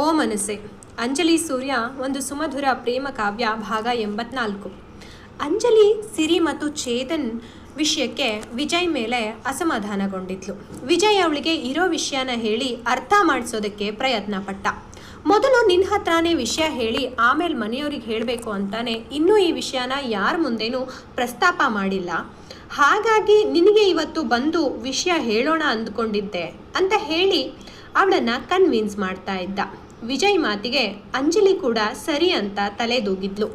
ಓ ಮನಸ್ಸೆ, ಅಂಜಲಿ ಸೂರ್ಯ ಒಂದು ಸುಮಧುರ ಪ್ರೇಮ ಕಾವ್ಯ ಭಾಗ ಎಂಬತ್ನಾಲ್ಕು. ಅಂಜಲಿ, ಸಿರಿ ಮತ್ತು ಚೇತನ್ ವಿಷಯಕ್ಕೆ ವಿಜಯ್ ಮೇಲೆ ಅಸಮಾಧಾನಗೊಂಡಿದ್ಲು. ವಿಜಯ್ ಅವಳಿಗೆ ಇರೋ ವಿಷಯನ ಹೇಳಿ ಅರ್ಥ ಮಾಡಿಸೋದಕ್ಕೆ ಪ್ರಯತ್ನ ಪಟ್ಟ ಮೊದಲು ನಿನ್ನ ಹತ್ರನೇ ವಿಷಯ ಹೇಳಿ ಆಮೇಲೆ ಮನೆಯವ್ರಿಗೆ ಹೇಳಬೇಕು ಅಂತಾನೆ ಇನ್ನೂ ಈ ವಿಷಯನ ಯಾರ ಮುಂದೇನೂ ಪ್ರಸ್ತಾಪ ಮಾಡಿಲ್ಲ. ಹಾಗಾಗಿ ನಿನಗೆ ಇವತ್ತು ಬಂದು ವಿಷಯ ಹೇಳೋಣ ಅಂದ್ಕೊಂಡಿದ್ದೆ ಅಂತ ಹೇಳಿ ಅವಳನ್ನ ಕನ್ವಿನ್ಸ್ ಮಾಡ್ತಾ ಇದ್ದ. ವಿಜಯ್ ಮಾತಿಗೆ ಅಂಜಲಿ ಕೂಡ ಸರಿ ಅಂತ ತಲೆದೂಗಿದ್ಲು.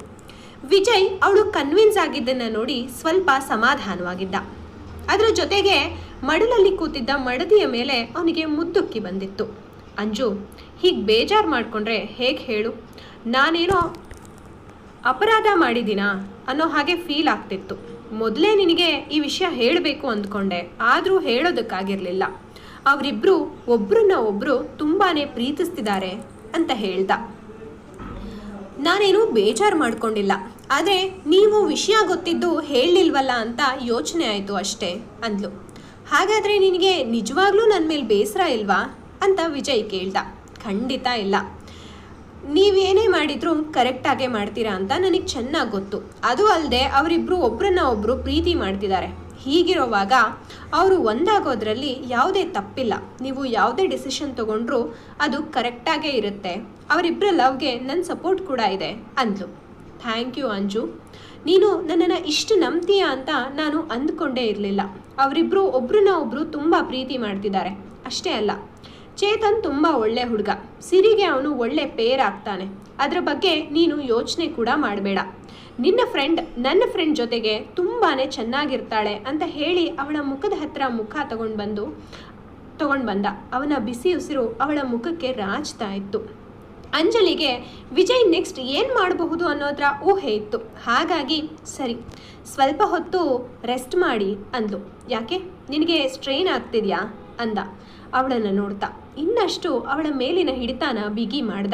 ವಿಜಯ್ ಅವಳು ಕನ್ವಿನ್ಸ್ ಆಗಿದ್ದನ್ನ ನೋಡಿ ಸ್ವಲ್ಪ ಸಮಾಧಾನವಾಗಿದ್ದ. ಅದರ ಜೊತೆಗೆ ಮಡಲಲ್ಲಿ ಕೂತಿದ್ದ ಮಡದಿಯ ಮೇಲೆ ಅವನಿಗೆ ಮುದ್ದುಕ್ಕಿ ಬಂದಿತ್ತು. ಅಂಜು, ಹೀಗೆ ಬೇಜಾರು ಮಾಡಿಕೊಂಡ್ರೆ ಹೇಗೆ ಹೇಳು? ನಾನೇನೋ ಅಪರಾಧ ಮಾಡಿದ್ದೀನಾ ಅನ್ನೋ ಹಾಗೆ ಫೀಲ್ ಆಗ್ತಿತ್ತು. ಮೊದಲೇ ನಿನಗೆ ಈ ವಿಷಯ ಹೇಳಬೇಕು ಅಂದ್ಕೊಂಡೆ, ಆದರೂ ಹೇಳೋದಕ್ಕಾಗಿರಲಿಲ್ಲ. ಅವರಿಬ್ಬರು ಒಬ್ರನ್ನ ಒಬ್ಬರು ತುಂಬಾ ಪ್ರೀತಿಸ್ತಿದ್ದಾರೆ ಅಂತ ಹೇಳ್ದ. ನಾನೇನು ಬೇಜಾರು ಮಾಡ್ಕೊಂಡಿಲ್ಲ, ಆದರೆ ನೀವು ವಿಷಯ ಗೊತ್ತಿದ್ದು ಹೇಳಿಲ್ವಲ್ಲ ಅಂತ ಯೋಚನೆ ಆಯಿತು ಅಷ್ಟೇ ಅಂದ್ಲು. ಹಾಗಾದರೆ ನಿನಗೆ ನಿಜವಾಗ್ಲೂ ನನ್ನ ಮೇಲೆ ಬೇಸರ ಇಲ್ವಾ ಅಂತ ವಿಜಯ್ ಕೇಳ್ದ. ಖಂಡಿತ ಇಲ್ಲ. ನೀವೇನೇ ಮಾಡಿದ್ರು ಕರೆಕ್ಟಾಗೇ ಮಾಡ್ತೀರಾ ಅಂತ ನನಗೆ ಚೆನ್ನಾಗಿ ಗೊತ್ತು. ಅದು ಅಲ್ಲದೆ ಅವರಿಬ್ಬರು ಒಬ್ಬರನ್ನ ಒಬ್ಬರು ಪ್ರೀತಿ ಮಾಡ್ತಿದ್ದಾರೆ. ಹೀಗಿರುವಾಗ ಅವರು ಒಂದಾಗೋದ್ರಲ್ಲಿ ಯಾವುದೇ ತಪ್ಪಿಲ್ಲ. ನೀವು ಯಾವುದೇ ಡಿಸಿಷನ್ ತಗೊಂಡ್ರೂ ಅದು ಕರೆಕ್ಟಾಗೇ ಇರುತ್ತೆ. ಅವರಿಬ್ಬರ ಲವ್ಗೆ ನನ್ನ ಸಪೋರ್ಟ್ ಕೂಡ ಇದೆ, ಅಂದ್ಲು. Thank you Anju. ನೀನು ನನ್ನನ್ನು ಇಷ್ಟು ನಂಬ್ತೀಯ ಅಂತ ನಾನು ಅಂದ್ಕೊಂಡೇ ಇರಲಿಲ್ಲ. ಅವರಿಬ್ಬರು ಒಬ್ರನ್ನ ಒಬ್ಬರು ತುಂಬ ಪ್ರೀತಿ ಮಾಡ್ತಿದ್ದಾರೆ. ಅಷ್ಟೇ ಅಲ್ಲ, ಚೇತನ್ ತುಂಬ ಒಳ್ಳೆ ಹುಡುಗ. ಸಿರಿಗೆ ಅವನು ಒಳ್ಳೆ ಪೇರ್ ಆಗ್ತಾನೆ. ಅದರ ಬಗ್ಗೆ ನೀನು ಯೋಚನೆ ಕೂಡ ಮಾಡಬೇಡ. ನಿನ್ನ ಫ್ರೆಂಡ್ ನನ್ನ ಫ್ರೆಂಡ್ ಜೊತೆಗೆ ತುಂಬಾ ಚೆನ್ನಾಗಿರ್ತಾಳೆ ಅಂತ ಹೇಳಿ ಅವಳ ಮುಖದ ಹತ್ರ ಮುಖ ತಗೊಂಡು ಬಂದು, ತಗೊಂಡು ಬಂದ. ಅವನ ಬಿಸಿ ಉಸಿರು ಅವಳ ಮುಖಕ್ಕೆ ರಾಚ್ತಾ ಇತ್ತು. ಅಂಜಲಿಗೆ, ವಿಜಯ್ ನೆಕ್ಸ್ಟ್ ಏನು ಮಾಡಬಹುದು ಅನ್ನೋದ್ರ ಊಹೆ ಇತ್ತು. ಹಾಗಾಗಿ, ಸರಿ, ಸ್ವಲ್ಪ ಹೊತ್ತು ರೆಸ್ಟ್ ಮಾಡಿ ಅಂದ್ಲು. ಯಾಕೆ? ನಿನಗೆ ಸ್ಟ್ರೈನ್ ಆಗ್ತಿದ್ಯಾ? ಅಂದ. ಅವಳನ್ನು ನೋಡ್ತಾ. ಇನ್ನಷ್ಟು ಅವಳ ಮೇಲಿನ ಹಿಡಿತಾನ ಬಿಗಿ ಮಾಡ್ದ.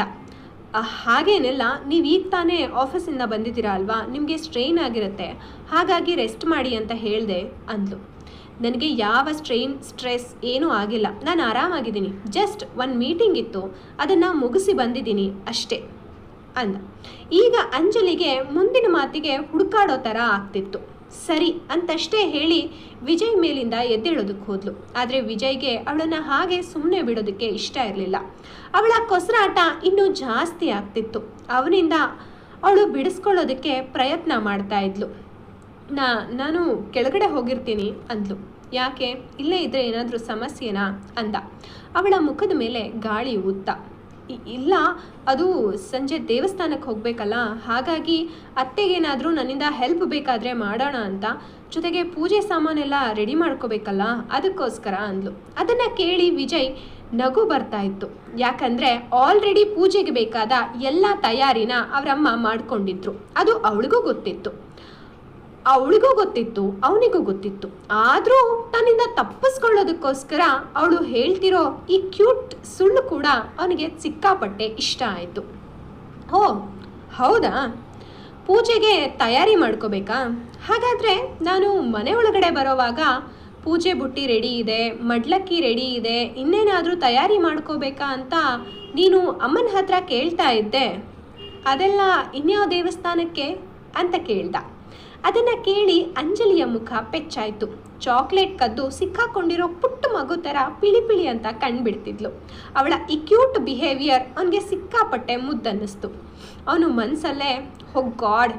ಹಾಗೇನೆಲ್ಲ, ನೀವು ಈಗ ತಾನೇ ಆಫೀಸಿಂದ ಬಂದಿದ್ದೀರಾ ಅಲ್ವಾ? ನಿಮಗೆ ಸ್ಟ್ರೈನ್ ಆಗಿರುತ್ತೆ. ಹಾಗಾಗಿ ರೆಸ್ಟ್ ಮಾಡಿ ಅಂತ ಹೇಳಿದೆ ಅಂದ್ಲು. ನನಗೆ ಯಾವ ಸ್ಟ್ರೈನ್ ಸ್ಟ್ರೆಸ್ ಏನೂ ಆಗಿಲ್ಲ. ನಾನು ಆರಾಮಾಗಿದ್ದೀನಿ. ಜಸ್ಟ್ ಒಂದು ಮೀಟಿಂಗ್ ಇತ್ತು. ಅದನ್ನು ಮುಗಿಸಿ ಬಂದಿದ್ದೀನಿ ಅಷ್ಟೇ ಅಂದ ಈಗ ಅಂಜಲಿಗೆ ಮುಂದಿನ ಮಾತಿಗೆ ಹುಡುಕಾಡೋ ಥರ ಆಗ್ತಿತ್ತು. ಸರಿ ಅಂತಷ್ಟೇ ಹೇಳಿ ವಿಜಯ್ ಮೇಲಿಂದ ಎದ್ದೇಳೋದಕ್ಕೆ ಹೋದ್ಲು. ಆದರೆ ವಿಜಯ್ಗೆ ಅವಳನ್ನು ಹಾಗೆ ಸುಮ್ಮನೆ ಬಿಡೋದಕ್ಕೆ ಇಷ್ಟ ಇರಲಿಲ್ಲ. ಅವಳ ಕೊಸರಾಟ ಇನ್ನೂ ಜಾಸ್ತಿ ಆಗ್ತಿತ್ತು. ಅವನಿಂದ ಅವಳು ಬಿಡಿಸ್ಕೊಳ್ಳೋದಕ್ಕೆ ಪ್ರಯತ್ನ ಮಾಡ್ತಾ ಇದ್ಲು. ನಾ, ನಾನು ಕೆಳಗಡೆ ಹೋಗಿರ್ತೀನಿ, ಅಂದ್ಲು. ಯಾಕೆ? ಇಲ್ಲೇ ಇದ್ರೆ ಏನಾದರೂ ಸಮಸ್ಯೆನಾ? ಅಂದ. ಅವಳ ಮುಖದ ಮೇಲೆ ಗಾಳಿ ಊತ್ತ. ಇಲ್ಲ, ಅದು ಸಂಜೆ ದೇವಸ್ಥಾನಕ್ಕೆ ಹೋಗಬೇಕಲ್ಲ? ಹಾಗಾಗಿ ಅತ್ತೆಗೇನಾದರೂ ನನ್ನಿಂದ ಹೆಲ್ಪ್ ಬೇಕಾದರೆ ಮಾಡೋಣ ಅಂತ. ಜೊತೆಗೆ ಪೂಜೆ ಸಾಮಾನೆಲ್ಲ ರೆಡಿ ಮಾಡ್ಕೋಬೇಕಲ್ಲ? ಅದಕ್ಕೋಸ್ಕರ ಅಂದ್ಲು. ಅದನ್ನು ಕೇಳಿ ವಿಜಯ್ ನಗು ಬರ್ತಾ ಇತ್ತು. ಯಾಕಂದರೆ ಆಲ್ರೆಡಿ ಪೂಜೆಗೆ ಬೇಕಾದ ಎಲ್ಲ ತಯಾರಿನ ಅವರಮ್ಮ ಮಾಡಿಕೊಂಡಿದ್ರು. ಅದು ಅವಳಿಗೂ ಗೊತ್ತಿತ್ತು. ಅವಳಿಗೂ ಗೊತ್ತಿತ್ತು, ಅವನಿಗೂ ಗೊತ್ತಿತ್ತು. ಆದರೂ ತನ್ನಿಂದ ತಪ್ಪಿಸ್ಕೊಳ್ಳೋದಕ್ಕೋಸ್ಕರ ಅವಳು ಹೇಳ್ತಿರೋ ಈ ಕ್ಯೂಟ್ ಸುಳ್ಳು ಕೂಡ ಅವನಿಗೆ ಸಿಕ್ಕಾಪಟ್ಟೆ ಇಷ್ಟ ಆಯಿತು. ಓ, ಹೌದಾ? ಪೂಜೆಗೆ ತಯಾರಿ ಮಾಡ್ಕೋಬೇಕಾ? ಹಾಗಾದರೆ ನಾನು ಮನೆ ಒಳಗಡೆ ಬರೋವಾಗ ಪೂಜೆ ಬುಟ್ಟಿ ರೆಡಿ ಇದೆ, ಮಡ್ಲಕ್ಕಿ ರೆಡಿ ಇದೆ, ಇನ್ನೇನಾದರೂ ತಯಾರಿ ಮಾಡ್ಕೋಬೇಕಾ ಅಂತ ನೀನು ಅಮ್ಮನ ಹತ್ರ ಕೇಳ್ತಾ ಇದ್ದೆ. ಅದೆಲ್ಲ ಇನ್ಯಾವ ದೇವಸ್ಥಾನಕ್ಕೆ ಅಂತ ಕೇಳ್ದ. ಅದನ್ನು ಕೇಳಿ ಅಂಜಲಿಯ ಮುಖ ಪೆಚ್ಚಾಯಿತು ಚಾಕ್ಲೇಟ್ ಕದ್ದು ಸಿಕ್ಕಾಕೊಂಡಿರೋ ಪುಟ್ಟ ಮಗು ಥರ ಪಿಳಿ ಪಿಳಿ ಅಂತ ಕಂಡುಬಿಡ್ತಿದ್ಲು ಅವಳ ಈ ಕ್ಯೂಟ್ ಬಿಹೇವಿಯರ್ ಅವನಿಗೆ ಸಿಕ್ಕಾಪಟ್ಟೆ ಮುದ್ದನ್ನಿಸ್ತು. ಅವನು ಮನಸ್ಸಲ್ಲೇ ಹೋ ಗಾಡ್,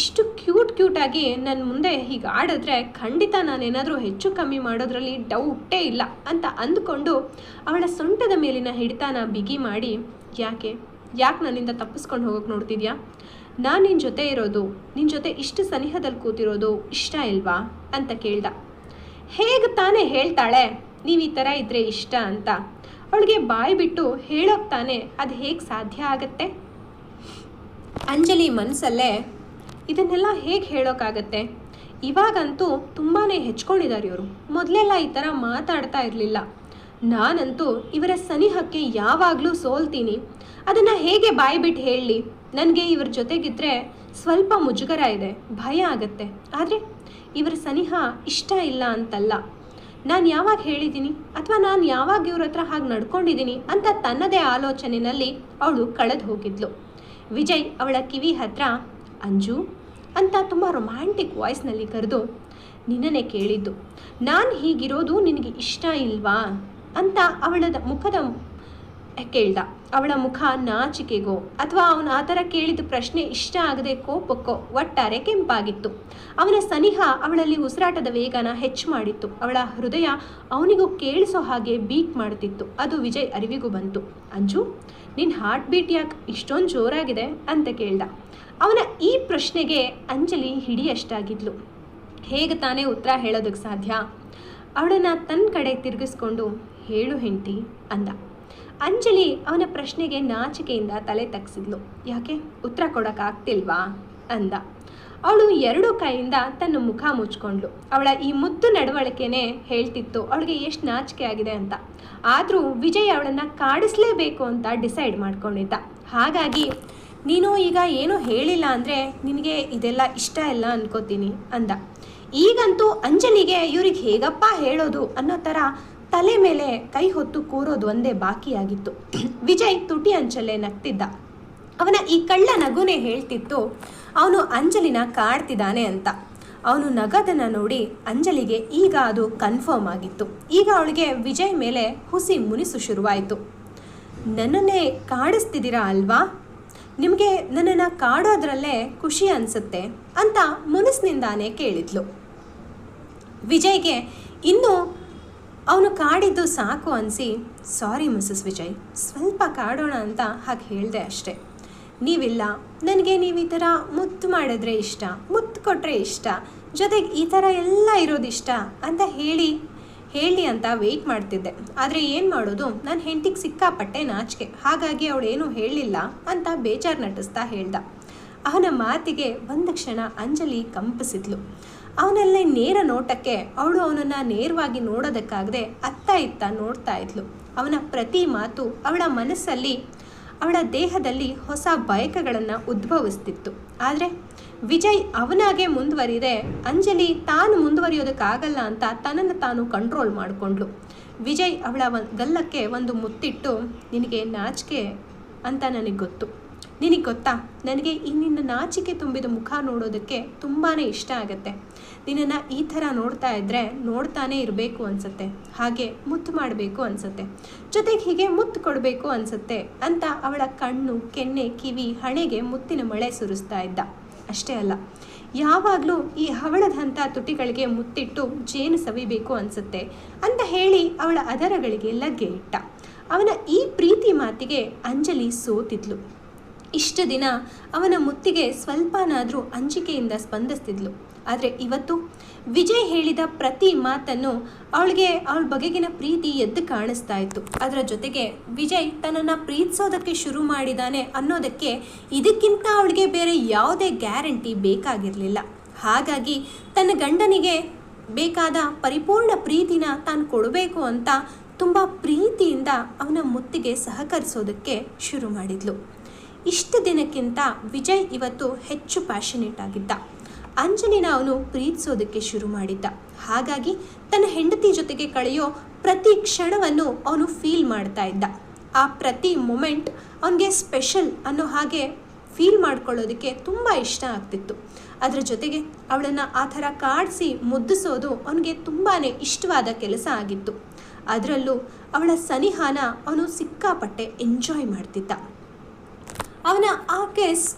ಇಷ್ಟು ಕ್ಯೂಟ್ ಕ್ಯೂಟಾಗಿ ನನ್ನ ಮುಂದೆ ಹೀಗೆ ಆಡಿದ್ರೆ ಖಂಡಿತ ನಾನೇನಾದರೂ ಹೆಚ್ಚು ಕಮ್ಮಿ ಮಾಡೋದ್ರಲ್ಲಿ ಡೌಟೇ ಇಲ್ಲ, ಅಂತ ಅಂದ್ಕೊಂಡು ಅವಳ ಸೊಂಟದ ಮೇಲಿನ ಹಿಡಿತಾನ ಬಿಗಿ ಮಾಡಿ, ಯಾಕೆ? ಯಾಕೆ ನನ್ನಿಂದ ತಪ್ಪಿಸ್ಕೊಂಡು ಹೋಗೋಕೆ ನೋಡ್ತಿದ್ಯಾ? ನಾನು ನಿನ್ನ ಜೊತೆ ಇರೋದು ನಿನ್ನ ಜೊತೆ ಇಷ್ಟು ಸನಿಹದಲ್ಲಿ ಕೂತಿರೋದು ಇಷ್ಟ ಇಲ್ವಾ? ಅಂತ ಕೇಳ್ದ. ಹೇಗೆ ತಾನೇ ಹೇಳ್ತಾಳೆ? ನೀವು ಈ ಥರ ಇದ್ದರೆ ಇಷ್ಟ ಅಂತ. ಅವಳಿಗೆ ಬಾಯಿ ಬಿಟ್ಟು ಹೇಳೋಕೆ ತಾನೇ ಅದು ಹೇಗೆ ಸಾಧ್ಯ ಆಗತ್ತೆ? ಅಂಜಲಿ ಮನಸ್ಸಲ್ಲೇ ಇದನ್ನೆಲ್ಲ ಹೇಗೆ ಹೇಳೋಕ್ಕಾಗತ್ತೆ ಇವಾಗಂತೂ ತುಂಬಾ ಹೆಚ್ಕೊಂಡಿದ್ದಾರೆ ಇವರು. ಮೊದಲೆಲ್ಲ ಈ ಥರ ಮಾತಾಡ್ತಾ ಇರಲಿಲ್ಲ. ನಾನಂತೂ ಇವರ ಸನಿಹಕ್ಕೆ ಯಾವಾಗಲೂ ಸೋಲ್ತೀನಿ. ಅದನ್ನು ಹೇಗೆ ಬಾಯಿ ಬಿಟ್ಟು ಹೇಳಲಿ? ನನಗೆ ಇವ್ರ ಜೊತೆಗಿದ್ರೆ ಸ್ವಲ್ಪ ಮುಜುಗರ ಇದೆ, ಭಯ ಆಗತ್ತೆ. ಆದರೆ ಇವರ ಸನಿಹ ಇಷ್ಟ ಇಲ್ಲ ಅಂತಲ್ಲ. ನಾನು ಯಾವಾಗ ಹೇಳಿದ್ದೀನಿ ಅಥವಾ ನಾನು ಯಾವಾಗ ಇವ್ರ ಹತ್ರ ಹಾಗೆ ನಡ್ಕೊಂಡಿದ್ದೀನಿ ಅಂತ ತನ್ನದೇ ಆಲೋಚನೆಯಲ್ಲಿ ಅವಳು ಕಳೆದು ಹೋಗಿದ್ಲು. ವಿಜಯ್ ಅವಳ ಕಿವಿ ಹತ್ರ, ಅಂಜು ಅಂತ ತುಂಬ ರೊಮ್ಯಾಂಟಿಕ್ ವಾಯ್ಸ್ನಲ್ಲಿ ಕರೆದು ನಿನ್ನನ್ನೇ ಕೇಳಿದ್ದು. ನಾನು ಹೀಗಿರೋದು ನಿನಗೆ ಇಷ್ಟ ಇಲ್ವಾ? ಅಂತ ಅವಳ ಮುಖದ ಕೇಳ್ದ. ಅವಳ ಮುಖ ನಾಚಿಕೆಗೋ ಅಥವಾ ಅವನು ಆ ಥರ ಕೇಳಿದ ಪ್ರಶ್ನೆ ಇಷ್ಟ ಆಗದೆ ಕೋಪಕ್ಕೋ ಒಟ್ಟಾರೆ ಕೆಂಪಾಗಿತ್ತು. ಅವನ ಸನಿಹ ಅವಳಲ್ಲಿ ಉಸಿರಾಟದ ವೇಗನ ಹೆಚ್ಚು ಮಾಡಿತ್ತು. ಅವಳ ಹೃದಯ ಅವನಿಗೂ ಕೇಳಿಸೋ ಹಾಗೆ ಬೀಟ್ ಮಾಡ್ತಿತ್ತು ಅದು ವಿಜಯ್ ಅರಿವಿಗೂ ಬಂತು. ಅಂಜು ನಿನ್ನ ಹಾರ್ಟ್ ಬೀಟ್ ಯಾಕೆ ಇಷ್ಟೊಂದು ಜೋರಾಗಿದೆ? ಅಂತ ಕೇಳ್ದ. ಅವನ ಈ ಪ್ರಶ್ನೆಗೆ ಅಂಜಲಿ ಹಿಡಿಯಷ್ಟಾಗಿದ್ಲು. ಹೇಗೆ ತಾನೇ ಉತ್ತರ ಹೇಳೋದಕ್ಕೆ ಸಾಧ್ಯ? ಅವಳನ್ನು ತನ್ನ ಕಡೆ ತಿರುಗಿಸ್ಕೊಂಡು, ಹೇಳು ಹೆಂಡತಿ, ಅಂದ. ಅಂಜಲಿ ಅವನ ಪ್ರಶ್ನೆಗೆ ನಾಚಿಕೆಯಿಂದ ತಲೆ ತಗ್ಸಿದ್ಲು. ಯಾಕೆ? ಉತ್ತರ ಕೊಡೋಕ್ಕಾಗ್ತಿಲ್ವಾ? ಅಂದ. ಅವಳು ಎರಡು ಕೈಯಿಂದ ತನ್ನ ಮುಖ ಮುಚ್ಕೊಂಡ್ಲು ಅವಳ ಈ ಮುದ್ದು ನಡವಳಿಕೆನೇ ಹೇಳ್ತಿತ್ತು, ಅವಳಿಗೆ ಎಷ್ಟು ನಾಚಿಕೆ ಆಗಿದೆ ಅಂತ. ಆದರೂ ವಿಜಯ್ ಅವಳನ್ನು ಕಾಡಿಸ್ಲೇಬೇಕು ಅಂತ ಡಿಸೈಡ್ ಮಾಡ್ಕೊಂಡಿದ್ದ. ಹಾಗಾಗಿ, ನೀನು ಈಗ ಏನೂ ಹೇಳಿಲ್ಲ ಅಂದರೆ ನಿನಗೆ ಇದೆಲ್ಲ ಇಷ್ಟ ಇಲ್ಲ ಅನ್ಕೋತೀನಿ, ಅಂದ. ಈಗಂತೂ ಅಂಜಲಿಗೆ ಇವ್ರಿಗೆ ಹೇಗಪ್ಪ ಹೇಳೋದು ಅನ್ನೋ ಥರ ತಲೆ ಮೇಲೆ ಕೈ ಹೊತ್ತು ಕೂರೋದು ಒಂದೇ ಬಾಕಿಯಾಗಿತ್ತು. ವಿಜಯ್ ತುಟಿ ಅಂಚಲ್ಲೇ ನಗ್ತಿದ್ದ. ಅವನ ಈ ಕಳ್ಳ ನಗುನೇ ಹೇಳ್ತಿತ್ತು, ಅವನು ಅಂಜಲಿನ ಕಾಡ್ತಿದ್ದಾನೆ ಅಂತ. ಅವನು ನಗದನ್ನು ನೋಡಿ ಅಂಜಲಿಗೆ ಈಗ ಅದು ಕನ್ಫರ್ಮ್ ಆಗಿತ್ತು. ಈಗ ಅವಳಿಗೆ ವಿಜಯ್ ಮೇಲೆ ಹುಸಿ ಮುನಿಸು ಶುರುವಾಯಿತು. ನನ್ನನ್ನೇ ಕಾಡಿಸ್ತಿದ್ದೀರಾ ಅಲ್ವಾ? ನಿಮಗೆ ನನ್ನನ್ನು ಕಾಡೋದ್ರಲ್ಲೇ ಖುಷಿ ಅನಿಸುತ್ತೆ ಅಂತ ಮುನಿಸ್ನಿಂದಾನೇ ಕೇಳಿದ್ಲು. ವಿಜಯ್ಗೆ ಇನ್ನೂ ಅವನು ಕಾಡಿದ್ದು ಸಾಕು ಅನಿಸಿ, ಸಾರಿ ಮಿಸಸ್ ವಿಜಯ್, ಸ್ವಲ್ಪ ಕಾಡೋಣ ಅಂತ ಹಾಗೆ ಹೇಳಿದೆ ಅಷ್ಟೆ. ನೀವಿಲ್ಲ, ನನಗೆ ನೀವು ಈ ಥರ ಮುತ್ತು ಮಾಡಿದ್ರೆ ಇಷ್ಟ, ಮುತ್ತು ಕೊಟ್ಟರೆ ಇಷ್ಟ, ಜೊತೆಗೆ ಈ ಥರ ಎಲ್ಲ ಇಷ್ಟ ಅಂತ ಹೇಳಿ ಹೇಳಿ ಅಂತ ವೆಯ್ಟ್ ಮಾಡ್ತಿದ್ದೆ. ಆದರೆ ಏನು ಮಾಡೋದು ನನ್ನ ಹೆಂಡತಿಗೆ ಸಿಕ್ಕಾಪಟ್ಟೆ ನಾಚಿಕೆ, ಹಾಗಾಗಿ ಅವಳೇನು ಹೇಳಲಿಲ್ಲ ಅಂತ ಬೇಜಾರು ನಟಿಸ್ತಾ ಹೇಳ್ದ. ಅವನ ಮಾತಿಗೆ ಒಂದು ಕ್ಷಣ ಅಂಜಲಿ ಕಂಪಿಸಿದ್ಲು. ಅವನಲ್ಲೇ ನೇರ ನೋಟಕ್ಕೆ ಅವಳು ಅವನನ್ನು ನೇರವಾಗಿ ನೋಡೋದಕ್ಕಾಗದೆ ಅತ್ತ ಇತ್ತ ನೋಡ್ತಾ ಇದ್ಲು. ಅವನ ಪ್ರತಿ ಮಾತು ಅವಳ ಮನಸ್ಸಲ್ಲಿ, ಅವಳ ದೇಹದಲ್ಲಿ ಹೊಸ ಬಯಕೆಗಳನ್ನು ಉದ್ಭವಿಸ್ತಿತ್ತು. ಆದರೆ ವಿಜಯ್ ಅವನಾಗೆ ಮುಂದುವರಿದೆ ಅಂಜಲಿ ತಾನು ಮುಂದುವರಿಯೋದಕ್ಕಾಗಲ್ಲ ಅಂತ ತನ್ನನ್ನು ತಾನು ಕಂಟ್ರೋಲ್ ಮಾಡಿಕೊಂಡ್ಳು ವಿಜಯ್ ಅವಳ ಗಲ್ಲಕ್ಕೆ ಒಂದು ಮುತ್ತಿಟ್ಟು, ನಿನಗೆ ನಾಚಿಕೆ ಅಂತ ನನಗೆ ಗೊತ್ತು. ನಿನಗೆ ಗೊತ್ತಾ? ನನಗೆ ಈ ನಿನ್ನ ನಾಚಿಕೆ ತುಂಬಿದ ಮುಖ ನೋಡೋದಕ್ಕೆ ತುಂಬಾ ಇಷ್ಟ ಆಗುತ್ತೆ. ನಿನ್ನನ್ನು ಈ ಥರ ನೋಡ್ತಾ ಇದ್ದರೆ ನೋಡ್ತಾನೆ ಇರಬೇಕು ಅನಿಸುತ್ತೆ. ಹಾಗೆ ಮುತ್ತು ಮಾಡಬೇಕು ಅನಿಸುತ್ತೆ. ಜೊತೆಗೆ ಹೀಗೆ ಮುತ್ತು ಕೊಡಬೇಕು ಅನಿಸುತ್ತೆ ಅಂತ ಅವಳ ಕಣ್ಣು, ಕೆನ್ನೆ, ಕಿವಿ, ಹಣೆಗೆ ಮುತ್ತಿನ ಮಳೆ ಸುರಿಸ್ತಾ ಇದ್ದ. ಅಷ್ಟೇ ಅಲ್ಲ, ಯಾವಾಗಲೂ ಈ ಹವಳದಂಥ ತುಟಿಗಳಿಗೆ ಮುತ್ತಿಟ್ಟು ಜೇನು ಸವಿಬೇಕು ಅನಿಸುತ್ತೆ ಅಂತ ಹೇಳಿ ಅವಳ ಅದರಗಳಿಗೆ ಲಗ್ಗೆ ಇಟ್ಟ. ಅವನ ಈ ಪ್ರೀತಿ ಮಾತಿಗೆ ಅಂಜಲಿ ಸೋತಿದ್ಲು. ಇಷ್ಟು ದಿನ ಅವನ ಮುತ್ತಿಗೆ ಸ್ವಲ್ಪನಾದರೂ ಅಂಜಿಕೆಯಿಂದ ಸ್ಪಂದಿಸ್ತಿದ್ಲು. ಆದರೆ ಇವತ್ತು ವಿಜಯ್ ಹೇಳಿದ ಪ್ರತಿ ಮಾತನ್ನು ಅವಳಿಗೆ ಅವಳ ಬಗೆಗಿನ ಪ್ರೀತಿ ಎದ್ದು ಕಾಣಿಸ್ತಾ ಇತ್ತು. ಅದರ ಜೊತೆಗೆ ವಿಜಯ್ ತನ್ನನ್ನು ಪ್ರೀತಿಸೋದಕ್ಕೆ ಶುರು ಮಾಡಿದಾನೆ ಅನ್ನೋದಕ್ಕೆ ಇದಕ್ಕಿಂತ ಅವಳಿಗೆ ಬೇರೆ ಯಾವುದೇ ಗ್ಯಾರಂಟಿ ಬೇಕಾಗಿರಲಿಲ್ಲ. ಹಾಗಾಗಿ ತನ್ನ ಗಂಡನಿಗೆ ಬೇಕಾದ ಪರಿಪೂರ್ಣ ಪ್ರೀತಿನ ತಾನು ಕೊಡಬೇಕು ಅಂತ ತುಂಬ ಪ್ರೀತಿಯಿಂದ ಅವನ ಮುತ್ತಿಗೆ ಸಹಕರಿಸೋದಕ್ಕೆ ಶುರು ಮಾಡಿದ್ಲು. ಇಷ್ಟು ದಿನಕ್ಕಿಂತ ವಿಜಯ್ ಇವತ್ತು ಹೆಚ್ಚು ಪ್ಯಾಷನೇಟ್ ಆಗಿದ್ದ. ಅಂಜಲಿನ ಅವನು ಪ್ರೀತಿಸೋದಕ್ಕೆ ಶುರು ಮಾಡಿದ್ದ. ಹಾಗಾಗಿ ತನ್ನ ಹೆಂಡತಿ ಜೊತೆಗೆ ಕಳೆಯೋ ಪ್ರತಿ ಕ್ಷಣವನ್ನು ಅವನು ಫೀಲ್ ಮಾಡ್ತಾ ಇದ್ದ. ಆ ಪ್ರತಿ ಮೊಮೆಂಟ್ ಅವನಿಗೆ ಸ್ಪೆಷಲ್ ಅನ್ನೋ ಹಾಗೆ ಫೀಲ್ ಮಾಡ್ಕೊಳ್ಳೋದಕ್ಕೆ ತುಂಬ ಇಷ್ಟ ಆಗ್ತಿತ್ತು. ಅದರ ಜೊತೆಗೆ ಅವಳನ್ನು ಆ ಥರ ಕಾಡಿಸಿ ಮುದ್ದಿಸೋದು ಅವನಿಗೆ ತುಂಬಾ ಇಷ್ಟವಾದ ಕೆಲಸ ಆಗಿತ್ತು. ಅದರಲ್ಲೂ ಅವಳ ಸನಿಹಾನ ಅವನು ಸಿಕ್ಕಾಪಟ್ಟೆ ಎಂಜಾಯ್ ಮಾಡ್ತಿದ್ದ. ಅವನ ಆ ಕೇಸ್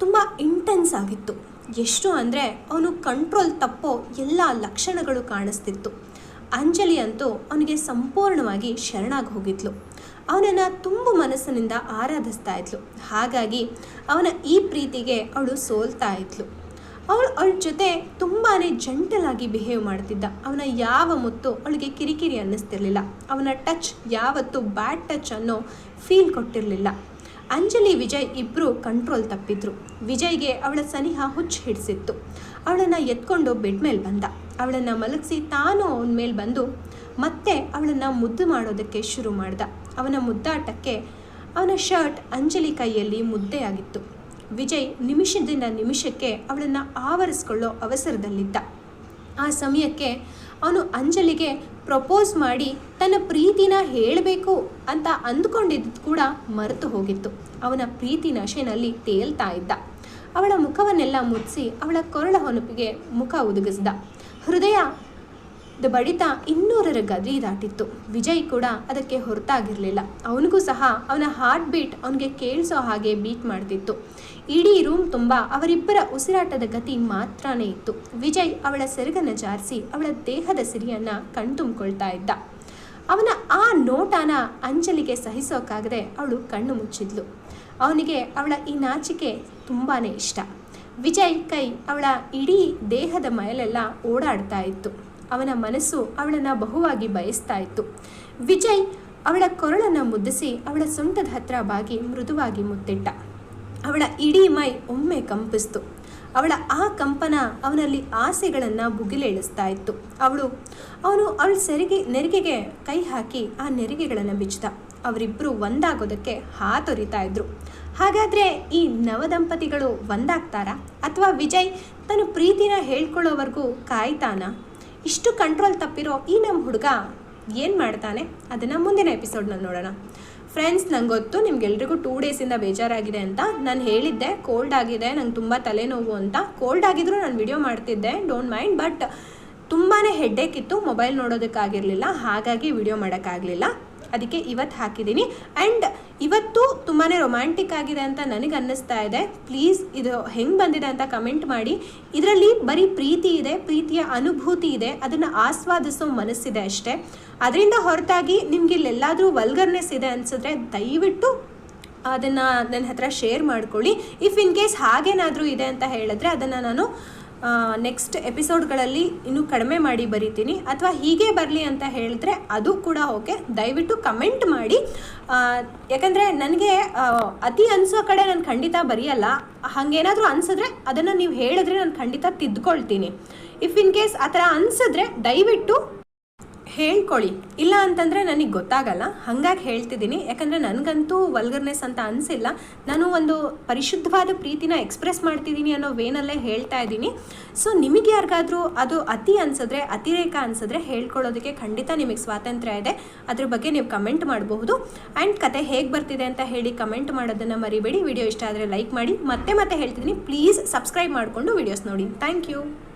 ತುಂಬ ಇಂಟೆನ್ಸ್ ಆಗಿತ್ತು. ಎಷ್ಟು ಅಂದರೆ ಅವನು ಕಂಟ್ರೋಲ್ ತಪ್ಪೋ ಎಲ್ಲ ಲಕ್ಷಣಗಳು ಕಾಣಿಸ್ತಿತ್ತು. ಅಂಜಲಿ ಅಂತೂ ಅವನಿಗೆ ಸಂಪೂರ್ಣವಾಗಿ ಶರಣಾಗಿ ಹೋಗಿದ್ಲು. ಅವನನ್ನು ತುಂಬ ಮನಸ್ಸಿನಿಂದ ಆರಾಧಿಸ್ತಾ ಇದ್ಲು. ಹಾಗಾಗಿ ಅವನ ಈ ಪ್ರೀತಿಗೆ ಅವಳು ಸೋಲ್ತಾ ಇದ್ಲು. ಅವಳು ಅವಳ ಜೊತೆ ತುಂಬಾ ಜಂಟಲಾಗಿ ಬಿಹೇವ್ ಮಾಡ್ತಿದ್ದ. ಅವನ ಯಾವ ಮುತ್ತು ಅವಳಿಗೆ ಕಿರಿಕಿರಿ ಅನ್ನಿಸ್ತಿರ್ಲಿಲ್ಲ. ಅವನ ಟಚ್ ಯಾವತ್ತೂ ಬ್ಯಾಡ್ ಟಚ್ ಅನ್ನೋ ಫೀಲ್ ಕೊಟ್ಟಿರಲಿಲ್ಲ. ಅಂಜಲಿ ವಿಜಯ್ ಇಬ್ಬರು ಕಂಟ್ರೋಲ್ ತಪ್ಪಿದ್ರು. ವಿಜಯ್ಗೆ ಅವಳ ಸನಿಹ ಹುಚ್ಚು ಹಿಡಿಸಿತ್ತು. ಅವಳನ್ನು ಎತ್ಕೊಂಡು ಬೆಡ್ ಮೇಲೆ ಬಂದ. ಅವಳನ್ನು ಮಲಗಿಸಿ ತಾನು ಅವನ ಮೇಲೆ ಬಂದು ಮತ್ತೆ ಅವಳನ್ನು ಮುದ್ದು ಮಾಡೋದಕ್ಕೆ ಶುರು ಮಾಡ್ದ. ಅವನ ಮುದ್ದಾಟಕ್ಕೆ ಅವನ ಶರ್ಟ್ ಅಂಜಲಿ ಕೈಯಲ್ಲಿ ಮುದ್ದೆಯಾಗಿತ್ತು. ವಿಜಯ್ ನಿಮಿಷದಿಂದ ನಿಮಿಷಕ್ಕೆ ಅವಳನ್ನು ಆವರಿಸ್ಕೊಳ್ಳೋ ಅವಸರದಲ್ಲಿದ್ದ. ಆ ಸಮಯಕ್ಕೆ ಅವನು ಅಂಜಲಿಗೆ ಪ್ರಪೋಸ್ ಮಾಡಿ ತನ್ನ ಪ್ರೀತಿನ ಹೇಳಬೇಕು ಅಂತ ಅಂದ್ಕೊಂಡಿದ್ದು ಕೂಡ ಮರೆತು ಹೋಗಿತ್ತು. ಅವನ ಪ್ರೀತಿ ನಶೆನಲ್ಲಿ ತೇಲ್ತಾ ಇದ್ದ. ಅವಳ ಮುಖವನ್ನೆಲ್ಲ ಮುಚ್ಚಿ ಅವಳ ಕೊರಳ ಹೊನಪಿಗೆ ಮುಖ ಉದುಗಿಸಿದ. ಹೃದಯ ದ ಬಡಿತ ಇನ್ನೂರರ ಗದಿ ದಾಟಿತ್ತು. ವಿಜಯ್ ಕೂಡ ಅದಕ್ಕೆ ಹೊರತಾಗಿರಲಿಲ್ಲ. ಅವನಿಗೂ ಸಹ ಅವನ ಹಾರ್ಟ್ ಬೀಟ್ ಅವನಿಗೆ ಕೇಳಿಸೋ ಹಾಗೆ ಬೀಟ್ ಮಾಡ್ತಿತ್ತು. ಇಡೀ ರೂಮ್ ತುಂಬ ಅವರಿಬ್ಬರ ಉಸಿರಾಟದ ಗತಿ ಮಾತ್ರನೇ ಇತ್ತು. ವಿಜಯ್ ಅವಳ ಸೆರಗನ್ನು ಜಾರಿಸಿ ಅವಳ ದೇಹದ ಸಿರಿಯನ್ನು ಕಣ್ತುಂಬಿಕೊಳ್ತಾ ಇದ್ದ. ಅವನ ಆ ನೋಟನ ಅಂಜಲಿಗೆ ಸಹಿಸೋಕ್ಕಾಗದೆ ಅವಳು ಕಣ್ಣು ಮುಚ್ಚಿದ್ಲು. ಅವನಿಗೆ ಅವಳ ಈ ನಾಚಿಕೆ ತುಂಬಾ ಇಷ್ಟ. ವಿಜಯ್ ಕೈ ಅವಳ ಇಡೀ ದೇಹದ ಮೈಲೆಲ್ಲ ಓಡಾಡ್ತಾ ಇತ್ತು. ಅವನ ಮನಸ್ಸು ಅವಳನ್ನು ಬಹುವಾಗಿ ಬಯಸ್ತಾ ಇತ್ತು ವಿಜಯ್ ಅವಳ ಕೊರಳನ್ನು ಮುದ್ದಿಸಿ ಅವಳ ಸೊಂಟದ ಹತ್ರ ಬಾಗಿ ಮೃದುವಾಗಿ ಮುತ್ತಿಟ್ಟ. ಅವಳ ಇಡೀ ಮೈ ಒಮ್ಮೆ ಕಂಪಿಸ್ತು. ಅವಳ ಆ ಕಂಪನ ಅವನಲ್ಲಿ ಆಸೆಗಳನ್ನು ಬುಗಿಲೇಳಿಸ್ತಾ ಇತ್ತು ಅವಳು, ಅವನು ಅವಳ ಸೆರಿಗೆ, ನೆರಿಗೆಗೆ ಕೈ ಹಾಕಿ ಆ ನೆರಿಗೆಗಳನ್ನು ಬಿಚ್ಚಿದ. ಅವರಿಬ್ಬರು ಒಂದಾಗೋದಕ್ಕೆ ಹಾತೊರಿತಾ ಇದ್ರು. ಹಾಗಾದರೆ ಈ ನವದಂಪತಿಗಳು ಒಂದಾಗ್ತಾರಾ? ಅಥವಾ ವಿಜಯ್ ತನ್ನ ಪ್ರೀತಿನ ಹೇಳ್ಕೊಳ್ಳೋವರೆಗೂ ಕಾಯ್ತಾನ? ಇಷ್ಟು ಕಂಟ್ರೋಲ್ ತಪ್ಪಿರೋ ಈ ನಮ್ಮ ಹುಡುಗ ಏನು ಮಾಡ್ತಾನೆ? ಅದನ್ನು ಮುಂದಿನ ಎಪಿಸೋಡ್ನಲ್ಲಿ ನೋಡೋಣ. ಫ್ರೆಂಡ್ಸ್ ನಂಗೆ ಗೊತ್ತು ನಿಮ್ಗೆಲ್ರಿಗೂ ಟೂ ಡೇಸಿಂದ ಬೇಜಾರಾಗಿದೆ ಅಂತ. ನಾನು ಹೇಳಿದ್ದೆ ಕೋಲ್ಡ್ ಆಗಿದೆ, ನಂಗೆ ತುಂಬ ತಲೆನೋವು ಅಂತ. ಕೋಲ್ಡ್ ಆಗಿದ್ರು ನಾನು ವಿಡಿಯೋ ಮಾಡ್ತಿದ್ದೆ ಡೋಂಟ್ ಮೈಂಡ್ ಬಟ್ ತುಂಬಾ ಹೆಡ್ಡೇಕ್ ಇತ್ತು ಮೊಬೈಲ್ ನೋಡೋದಕ್ಕಾಗಿರಲಿಲ್ಲ, ಹಾಗಾಗಿ ವಿಡಿಯೋ ಮಾಡೋಕ್ಕಾಗಲಿಲ್ಲ. ಅದಕ್ಕೆ ಇವತ್ತು ಹಾಕಿದ್ದೀನಿ. ಆ್ಯಂಡ್ ಇವತ್ತು ತುಂಬಾ ರೊಮ್ಯಾಂಟಿಕ್ ಆಗಿದೆ ಅಂತ ನನಗೆ ಅನ್ನಿಸ್ತಾ ಇದೆ. ಪ್ಲೀಸ್ ಇದು ಹೆಂಗೆ ಬಂದಿದೆ ಅಂತ ಕಮೆಂಟ್ ಮಾಡಿ. ಇದರಲ್ಲಿ ಬರೀ ಪ್ರೀತಿ ಇದೆ, ಪ್ರೀತಿಯ ಅನುಭೂತಿ ಇದೆ, ಅದನ್ನು ಆಸ್ವಾದಿಸೋ ಮನಸ್ಸಿದೆ ಅಷ್ಟೇ. ಅದರಿಂದ ಹೊರತಾಗಿ ನಿಮ್ಗೆ ಇಲ್ಲೆಲ್ಲಾದರೂ ವಲ್ಗರ್ನೆಸ್ ಇದೆ ಅನಿಸಿದ್ರೆ ದಯವಿಟ್ಟು ಅದನ್ನು ನನ್ನ ಹತ್ರ ಶೇರ್ ಮಾಡ್ಕೊಳ್ಳಿ. ಇಫ್ ಇನ್ ಕೇಸ್ ಹಾಗೇನಾದರೂ ಇದೆ ಅಂತ ಹೇಳಿದ್ರೆ ಅದನ್ನು ನಾನು ನೆಕ್ಸ್ಟ್ ಎಪಿಸೋಡ್ಗಳಲ್ಲಿ ಇನ್ನೂ ಕಡಿಮೆ ಮಾಡಿ ಬರಿತೀನಿ. ಅಥವಾ ಹೀಗೆ ಬರಲಿ ಅಂತ ಹೇಳಿದ್ರೆ ಅದು ಕೂಡ ಓಕೆ. ದಯವಿಟ್ಟು ಕಮೆಂಟ್ ಮಾಡಿ. ಯಾಕಂದರೆ ನನಗೆ ಅತಿ ಅನಿಸೋ ಕಡೆ ನಾನು ಖಂಡಿತ ಬರೆಯಲ್ಲ. ಹಾಗೇನಾದರೂ ಅನಿಸಿದ್ರೆ ಅದನ್ನು ನೀವು ಹೇಳಿದ್ರೆ ನಾನು ಖಂಡಿತ ತಿದ್ಕೊಳ್ತೀನಿ. ಇಫ್ ಇನ್ ಕೇಸ್ ಆ ಥರ ಅನಿಸಿದ್ರೆ ದಯವಿಟ್ಟು ಹೇಳ್ಕೊಳ್ಳಿ. ಇಲ್ಲ ಅಂತಂದರೆ ನನಗೆ ಗೊತ್ತಾಗಲ್ಲ. ಹಾಗಾಗಿ ಹೇಳ್ತಿದ್ದೀನಿ. ಯಾಕಂದರೆ ನನಗಂತೂ ವಲ್ಗರ್ನೆಸ್ ಅಂತ ಅನಿಸಿಲ್ಲ. ನಾನು ಒಂದು ಪರಿಶುದ್ಧವಾದ ಪ್ರೀತಿನ ಎಕ್ಸ್ಪ್ರೆಸ್ ಮಾಡ್ತಿದ್ದೀನಿ ಅನ್ನೋ ವೇನಲ್ಲೇ ಹೇಳ್ತಾ ಇದ್ದೀನಿ. ಸೊ ನಿಮಗೆ ಯಾರಿಗಾದರೂ ಅದು ಅತಿ ಅನಿಸಿದ್ರೆ, ಅತಿರೇಕ ಅನಿಸಿದ್ರೆ ಹೇಳ್ಕೊಳ್ಳೋದಕ್ಕೆ ಖಂಡಿತ ನಿಮಗೆ ಸ್ವಾತಂತ್ರ್ಯ ಇದೆ. ಅದ್ರ ಬಗ್ಗೆ ನೀವು ಕಮೆಂಟ್ ಮಾಡಬಹುದು. ಆ್ಯಂಡ್ ಕತೆ ಹೇಗೆ ಬರ್ತಿದೆ ಅಂತ ಹೇಳಿ ಕಮೆಂಟ್ ಮಾಡೋದನ್ನು ಮರಿಬೇಡಿ. ವಿಡಿಯೋ ಇಷ್ಟ ಆದರೆ ಲೈಕ್ ಮಾಡಿ. ಮತ್ತೆ ಮತ್ತೆ ಹೇಳ್ತಿದ್ದೀನಿ. ಪ್ಲೀಸ್ ಸಬ್ಸ್ಕ್ರೈಬ್ ಮಾಡಿಕೊಂಡು ವಿಡಿಯೋಸ್ ನೋಡಿ. Thank you